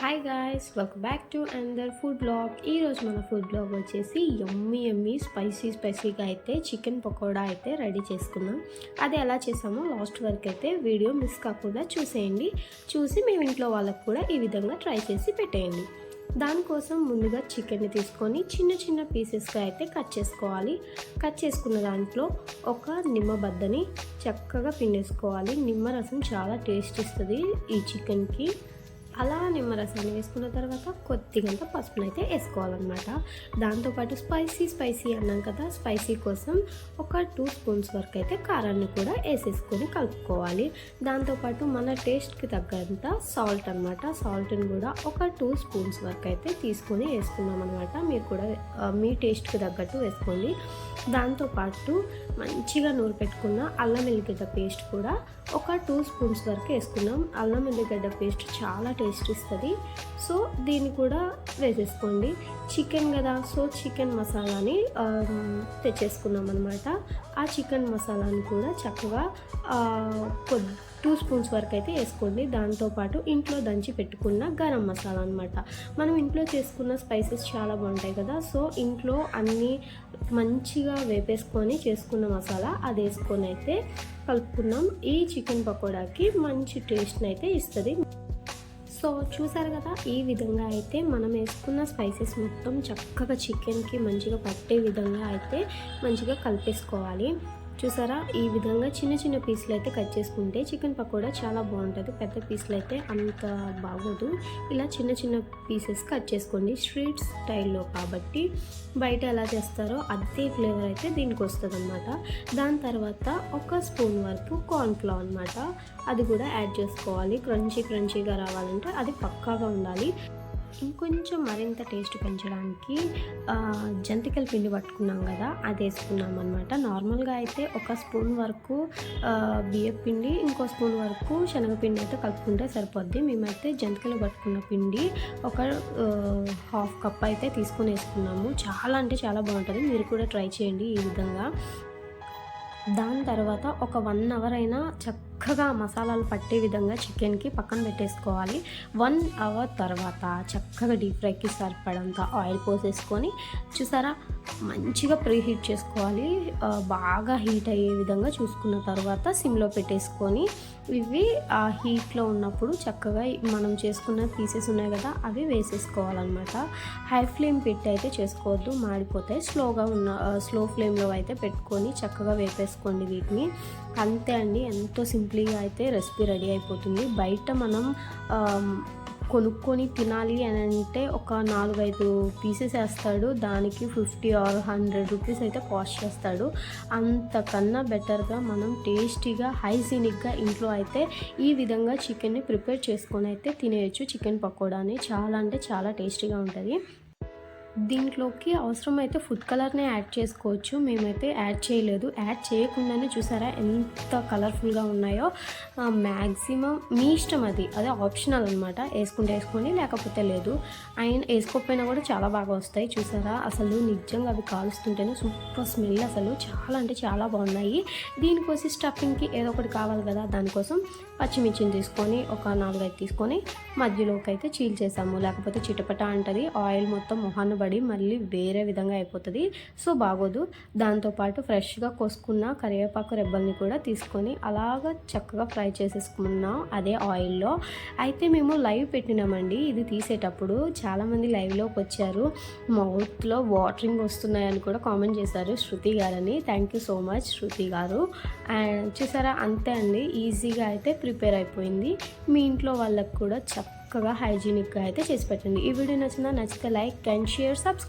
Hi guys welcome back to అందర్ food blog ఈరోజు మన ఫుడ్ బ్లాగ్ వచ్చేసి ఎమ్మి ఎమ్మి స్పైసీ స్పైసీగా అయితే చికెన్ పకోడా అయితే రెడీ చేసుకున్నాం. అది ఎలా చేసామో లాస్ట్ వరకు అయితే వీడియో మిస్ కాకుండా చూసేయండి. చూసి మేము ఇంట్లో వాళ్ళకు కూడా ఈ విధంగా ట్రై చేసి పెట్టేయండి. దానికోసం ముందుగా చికెన్ని తీసుకొని చిన్న చిన్న పీసెస్గా అయితే కట్ చేసుకోవాలి. కట్ చేసుకున్న దాంట్లో ఒక నిమ్మ బద్దని చక్కగా పిండేసుకోవాలి. నిమ్మరసం చాలా టేస్ట్ ఇస్తుంది ఈ చికెన్కి అలా నిమ్మరసాన్ని వేసుకున్న తర్వాత కొద్దిగంత పసుపును అయితే వేసుకోవాలన్నమాట. దాంతోపాటు స్పైసీ స్పైసీ అన్నాం కదా స్పైసీ కోసం ఒక టూ స్పూన్స్ వరకు అయితే కారాన్ని కూడా వేసేసుకొని కలుపుకోవాలి. దాంతోపాటు మన టేస్ట్కి తగ్గంత సాల్ట్ అనమాట సాల్ట్ని కూడా ఒక టూ స్పూన్స్ వరకు అయితే తీసుకొని వేసుకున్నాం అనమాట మీరు కూడా మీ టేస్ట్కి తగ్గట్టు వేసుకోండి. దాంతోపాటు మంచిగా నూరు పెట్టుకున్న అల్లం వెల్లిగడ్డ పేస్ట్ కూడా ఒక టూ స్పూన్స్ వరకు వేసుకున్నాం. అల్లం వెల్లిగడ్డ పేస్ట్ చాలా టేస్ట్ టేస్ట్ ఇస్తుంది. సో దీన్ని కూడా వేసేసుకోండి. చికెన్ కదా సో చికెన్ మసాలాని తెచ్చేసుకున్నాం అనమాట ఆ చికెన్ మసాలాని కూడా చక్కగా కొద్ది టూ స్పూన్స్ వరకు అయితే వేసుకోండి దాంతోపాటు ఇంట్లో దంచి పెట్టుకున్న గరం మసాలా అనమాట మనం ఇంట్లో చేసుకున్న స్పైసెస్ చాలా బాగుంటాయి కదా సో ఇంట్లో అన్నీ మంచిగా వేపేసుకొని చేసుకున్న మసాలా అది వేసుకొని అయితే కలుపుకున్నాం. ఈ చికెన్ పకోడాకి మంచి టేస్ట్ని అయితే ఇస్తుంది. సో చూసారు కదా ఈ విధంగా అయితే మనం వేసుకున్న స్పైసెస్ మొత్తం చక్కగా చికెన్కి మంచిగా పట్టే విధంగా అయితే మంచిగా కలిపేసుకోవాలి. చూసారా? ఈ విధంగా చిన్న చిన్న పీసులు అయితే కట్ చేసుకుంటే చికెన్ పకోడా చాలా బాగుంటుంది. పెద్ద పీసులు అయితే అంత బాగోదు. ఇలా చిన్న చిన్న పీసెస్ కట్ చేసుకోండి. స్ట్రీట్ స్టైల్లో కాబట్టి బయట ఎలా చేస్తారో అదే ఫ్లేవర్ అయితే దీనికి వస్తుంది అనమాట దాని తర్వాత ఒక స్పూన్ వరకు కార్న్ఫ్లవర్ అనమాట అది కూడా యాడ్ చేసుకోవాలి. క్రంచీ క్రంచీగా రావాలంటే అది పక్కాగా ఉండాలి. ఇంకొంచెం మరింత టేస్ట్ పెంచడానికి జంతికల పిండి పట్టుకున్నాం కదా అది వేసుకున్నాం అనమాట నార్మల్గా అయితే ఒక స్పూన్ వరకు బియ్య పిండి ఇంకో స్పూన్ వరకు శనగపిండి అయితే కలుపుకుంటే సరిపోద్ది. మేమైతే జంతికలు పట్టుకున్న పిండి ఒక హాఫ్ కప్ అయితే తీసుకొని వేసుకున్నాము. చాలా అంటే చాలా బాగుంటుంది. మీరు కూడా ట్రై చేయండి ఈ విధంగా. దాని తర్వాత ఒక వన్ అవర్ అయినా చక్కగా మసాలాలు పట్టే విధంగా చికెన్కి పక్కన పెట్టేసుకోవాలి. వన్ అవర్ తర్వాత చక్కగా డీప్ ఫ్రైకి సరిపడంత ఆయిల్ పోసేసుకొని చూసారా? మంచిగా ప్రీ హీట్ చేసుకోవాలి బాగా హీట్ అయ్యే విధంగా చూసుకున్న తర్వాత సిమ్లో పెట్టేసుకొని ఇవి ఆ హీట్లో ఉన్నప్పుడు చక్కగా మనం చేసుకున్న పీసెస్ ఉన్నాయి కదా అవి వేసేసుకోవాలన్నమాట. హై ఫ్లేమ్ పెట్టి అయితే చేసుకోవద్దు మాడిపోతాయి స్లోగా ఉన్న స్లో ఫ్లేమ్లో అయితే పెట్టుకొని చక్కగా వేపేసుకోండి వీటిని. అంతే అండి ఎంతో సింప్లీగా అయితే రెసిపీ రెడీ అయిపోతుంది. బయట మనం కొనుక్కొని తినాలి అని అంటే ఒక నాలుగైదు పీసెస్ వేస్తాడు. దానికి ఫిఫ్టీ ఆర్ హండ్రెడ్ రూపీస్ అయితే కాస్ట్ చేస్తాడు. అంతకన్నా బెటర్గా మనం టేస్టీగా హైజీనిక్గా ఇంట్లో అయితే ఈ విధంగా చికెన్ని ప్రిపేర్ చేసుకొని అయితే తినేయచ్చు. చికెన్ పకోడాని చాలా అంటే చాలా టేస్టీగా ఉంటుంది. దీంట్లోకి అవసరమైతే ఫుడ్ కలర్నే యాడ్ చేసుకోవచ్చు. మేమైతే యాడ్ చేయలేదు. యాడ్ చేయకుండానే చూసారా ఎంత కలర్ఫుల్గా ఉన్నాయో. మ్యాక్సిమం మీ ఇష్టం అది. అదే ఆప్షనల్ అనమాట వేసుకుంటే వేసుకోండి లేకపోతే లేదు. ఆయన వేసుకోకపోయినా కూడా చాలా బాగా వస్తాయి. చూసారా? అసలు నిజంగా అవి కాలుస్తుంటేనే సూపర్ స్మెల్ అసలు. చాలా అంటే చాలా బాగున్నాయి. దీనికోసం స్టఫింగ్కి ఏదో ఒకటి కావాలి కదా. దానికోసం పచ్చిమిర్చిని తీసుకొని ఒక నాలుగైదు తీసుకొని మధ్యలోకి అయితే చీల్ చేసాము. లేకపోతే చిటపట అంటది. ఆయిల్ మొత్తం మొహాన్ని పడి మళ్ళీ వేరే విధంగా అయిపోతుంది. సో బాగోదు. దాంతోపాటు ఫ్రెష్గా కోసుకున్న కరివేపాకు రెబ్బల్ని కూడా తీసుకొని అలాగ చక్కగా ఫ్రై చేసేసుకున్నాం అదే ఆయిల్లో. అయితే మేము లైవ్ పెట్టినామండి. ఇది తీసేటప్పుడు చాలామంది లైవ్లోకి వచ్చారు. మౌత్లో వాటరింగ్ వస్తున్నాయని కూడా కామెంట్ చేశారు శృతి గారని. Thank you so much Shruti garu. And చూసారా అంతే అండి. ఈజీగా అయితే ప్రిపేర్ అయిపోయింది. మీ ఇంట్లో వాళ్ళకు కూడా చెప్ప చక్కగా హైజీనిక్గా అయితే చేసి పెట్టండి. ఈ వీడియో నచ్చిందా నచ్చితే లైక్ అండ్ షేర్ సబ్స్క్రైబ్